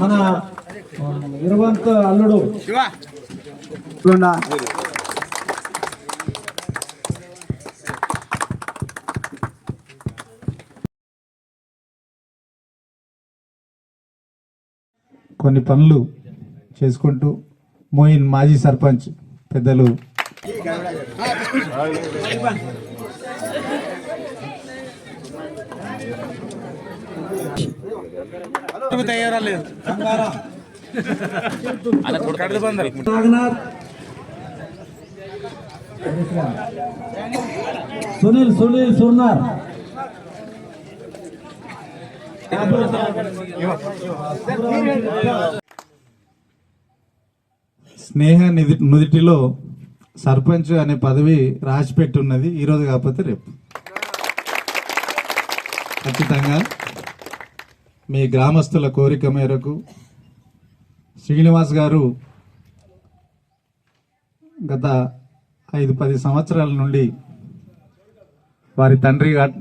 మన ఇరవంత్ అల్లుడు. కొన్ని పనులు చేసుకుంటూ మోయిన్ మాజీ సర్పంచ్ పెద్దలు. నాగనాథ్ సునీల్ సునీల్ సుర్నార్ స్నేహ నిధి నుదిటిలో సర్పంచ్ అనే పదవి రాసిపెట్టి ఉన్నది ఈరోజు కాకపోతే రేపు. ఖచ్చితంగా. మీ గ్రామస్తుల కోరిక మేరకు శ్రీనివాస్ గారు గత ఐదు పది సంవత్సరాల నుండి వారి తండ్రి గారి